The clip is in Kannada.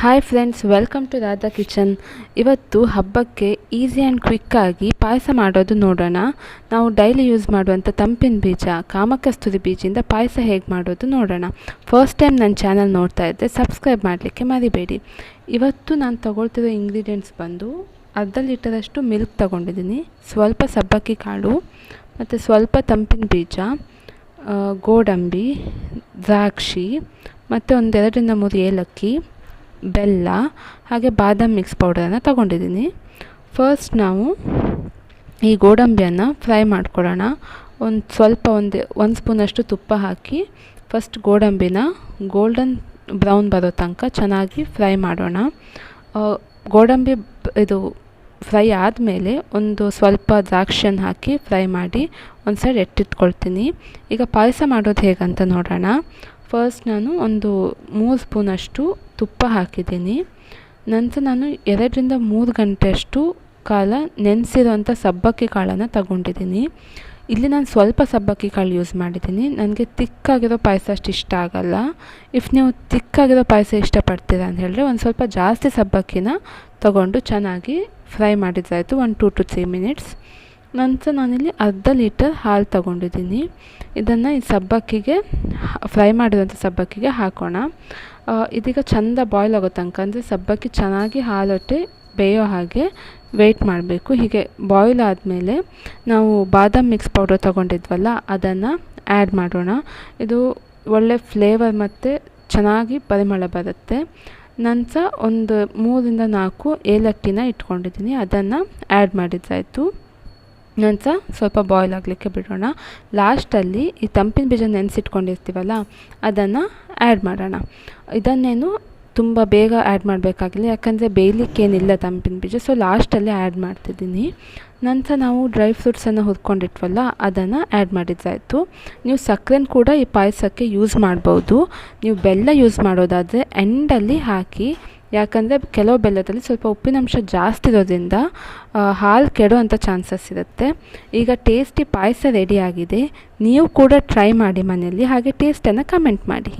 Hi friends welcome to Radha kitchen ಇವತ್ತು ಹಬ್ಬಕ್ಕೆ ಈಸಿ ಆ್ಯಂಡ್ ಕ್ವಿಕ್ಕಾಗಿ ಪಾಯಸ ಮಾಡೋದು ನೋಡೋಣ. ನಾವು ಡೈಲಿ ಯೂಸ್ ಮಾಡುವಂಥ ತಂಪಿನ ಬೀಜ, ಕಾಮಕಸ್ತೂರಿ ಬೀಜದಿಂದ ಪಾಯಸ ಹೇಗೆ ಮಾಡೋದು ನೋಡೋಣ. ಫಸ್ಟ್ ಟೈಮ್ ನನ್ನ ಚಾನಲ್ ನೋಡ್ತಾ ಇದ್ದರೆ ಸಬ್ಸ್ಕ್ರೈಬ್ ಮಾಡಲಿಕ್ಕೆ ಮರಿಬೇಡಿ. ಇವತ್ತು ನಾನು ತಗೊಳ್ತಿರೋ ಇಂಗ್ರೀಡಿಯೆಂಟ್ಸ್ ಬಂದು ಅರ್ಧ ಲೀಟರಷ್ಟು ಮಿಲ್ಕ್ ತಗೊಂಡಿದ್ದೀನಿ. ಸ್ವಲ್ಪ ಸಬ್ಬಕ್ಕಿ ಕಾಳು, ಮತ್ತು ಸ್ವಲ್ಪ ತಂಪಿನ ಬೀಜ ಗೋಡಂಬಿ, ದ್ರಾಕ್ಷಿ, ಮತ್ತು ಒಂದೆರಡರಿಂದ ಮೂರು ಏಲಕ್ಕಿ ಬೆಲ್ಲ, ಹಾಗೆ ಬಾದಾಮ್ ಮಿಕ್ಸ್ ಪೌಡರನ್ನು ತಗೊಂಡಿದ್ದೀನಿ. ಫಸ್ಟ್ ನಾವು ಈ ಗೋಡಂಬಿಯನ್ನು ಫ್ರೈ ಮಾಡ್ಕೊಳ್ಳೋಣ. ಒಂದು ಸ್ವಲ್ಪ ಒಂದು ಒಂದು ಸ್ಪೂನಷ್ಟು ತುಪ್ಪ ಹಾಕಿ ಫಸ್ಟ್ ಗೋಡಂಬಿನ ಗೋಲ್ಡನ್ ಬ್ರೌನ್ ಬರೋ ತನಕ ಚೆನ್ನಾಗಿ ಫ್ರೈ ಮಾಡೋಣ. ಗೋಡಂಬಿ ಇದು ಫ್ರೈ ಆದಮೇಲೆ ಒಂದು ಸ್ವಲ್ಪ ದ್ರಾಕ್ಷಿಯನ್ನು ಹಾಕಿ ಫ್ರೈ ಮಾಡಿ ಒಂದು ಸೈಡ್ ಎಟ್ಟಿಟ್ಕೊಳ್ತೀನಿ ಈಗ ಪಾಯಸ ಮಾಡೋದು ಹೇಗಂತ ನೋಡೋಣ. ಫಸ್ಟ್ ನಾನು ಒಂದು ಮೂರು ಸ್ಪೂನಷ್ಟು ತುಪ್ಪ ಹಾಕಿದ್ದೀನಿ. ನಂತರ ನಾನು ಎರಡರಿಂದ ಮೂರು ಗಂಟೆಯಷ್ಟು ಕಾಲ ನೆನೆಸಿರೋಂಥ ಸಬ್ಬಕ್ಕಿ ಕಾಳನ್ನು ತಗೊಂಡಿದ್ದೀನಿ. ಇಲ್ಲಿ ನಾನು ಸ್ವಲ್ಪ ಸಬ್ಬಕ್ಕಿ ಕಾಳು ಯೂಸ್ ಮಾಡಿದ್ದೀನಿ. ನನಗೆ ತಿಕ್ಕಾಗಿರೋ ಪಾಯಸ ಅಷ್ಟು ಇಷ್ಟ ಆಗಲ್ಲ. ಇಫ್ ನೀವು ತಿಕ್ಕಾಗಿರೋ ಪಾಯಸ ಇಷ್ಟಪಡ್ತೀರಾ ಅಂತ ಹೇಳಿದ್ರೆ ಒಂದು ಸ್ವಲ್ಪ ಜಾಸ್ತಿ ಸಬ್ಬಕ್ಕಿನ ತಗೊಂಡು ಚೆನ್ನಾಗಿ fry ಮಾಡಿದ್ರಾಯಿತು one two to three minutes ನಂತರ ನಾನಿಲ್ಲಿ ಅರ್ಧ ಲೀಟರ್ ಹಾಲು ತಗೊಂಡಿದ್ದೀನಿ. ಇದನ್ನು ಈ ಸಬ್ಬಕ್ಕಿಗೆ ಫ್ರೈ ಮಾಡಿರೋಂಥ ಸಬ್ಬಕ್ಕಿಗೆ ಹಾಕೋಣ. ಇದೀಗ ಚೆಂದ ಬಾಯ್ಲ್ ಆಗೋ ತನಕ ಅಂದರೆ ಸಬ್ಬಕ್ಕಿ ಚೆನ್ನಾಗಿ ಹಾಲೊಟ್ಟೆ ಬೇಯೋ ಹಾಗೆ ವೆಯ್ಟ್ ಮಾಡಬೇಕು. ಹೀಗೆ ಬಾಯ್ಲ್ ಆದಮೇಲೆ ನಾವು ಬಾದಾಮ್ ಮಿಕ್ಸ್ ಪೌಡರ್ ತೊಗೊಂಡಿದ್ವಲ್ಲ, ಅದನ್ನು ಆ್ಯಡ್ ಮಾಡೋಣ. ಇದು ಒಳ್ಳೆ ಫ್ಲೇವರ್ ಮತ್ತು ಚೆನ್ನಾಗಿ ಪರಿಮಳ ಬರುತ್ತೆ. ನಂತರ ಒಂದು ಮೂರಿಂದ ನಾಲ್ಕು ಏಲಕ್ಕಿನ ಇಟ್ಕೊಂಡಿದ್ದೀನಿ, ಅದನ್ನು ಆ್ಯಡ್ ಮಾಡಿದ್ರಾಯಿತು ನಂತರ ಸ್ವಲ್ಪ ಬಾಯ್ಲ್ ಆಗಲಿಕ್ಕೆ ಬಿಡೋಣ. ಲಾಸ್ಟಲ್ಲಿ ಈ ತಂಪಿನ ಬೀಜ ನೆನೆಸಿಟ್ಕೊಂಡಿರ್ತೀವಲ್ಲ, ಅದನ್ನು ಆ್ಯಡ್ ಮಾಡೋಣ. ಇದನ್ನೇನು ತುಂಬ ಬೇಗ ಆ್ಯಡ್ ಮಾಡಬೇಕಾಗಿಲ್ಲ, ಯಾಕಂದರೆ ಬೇಯಲಿಕ್ಕೇನಿಲ್ಲ ತಂಪಿನ ಬೀಜ ಸೊ ಲಾಸ್ಟಲ್ಲಿ ಆ್ಯಡ್ ಮಾಡ್ತಿದ್ದೀನಿ. ನಂತರ ನಾವು ಡ್ರೈ ಫ್ರೂಟ್ಸನ್ನು ಹುರ್ಕೊಂಡಿಟ್ವಲ್ಲ, ಅದನ್ನು ಆ್ಯಡ್ ಮಾಡಿದ್ದಾಯಿತು. ನೀವು ಸಕ್ಕರೆನ ಕೂಡ ಈ ಪಾಯಸಕ್ಕೆ ಯೂಸ್ ಮಾಡ್ಬೋದು. ನೀವು ಬೆಲ್ಲ ಯೂಸ್ ಮಾಡೋದಾದರೆ ಎಂಡಲ್ಲಿ ಹಾಕಿ ಯಾಕಂದರೆ ಕೆಲವು ಬೆಲ್ಲದಲ್ಲಿ ಸ್ವಲ್ಪ ಉಪ್ಪಿನಂಶ ಜಾಸ್ತಿ ಇರೋದ್ರಿಂದ ಹಾಲು ಕೆಡುವಂಥ ಚಾನ್ಸಸ್ ಇರುತ್ತೆ. ಈಗ ಟೇಸ್ಟಿ ಪಾಯಸ ರೆಡಿಯಾಗಿದೆ ನೀವು ಕೂಡ ಟ್ರೈ ಮಾಡಿ ಮನೆಯಲ್ಲಿ, ಹಾಗೆ ಟೇಸ್ಟನ್ನು ಕಮೆಂಟ್ ಮಾಡಿ.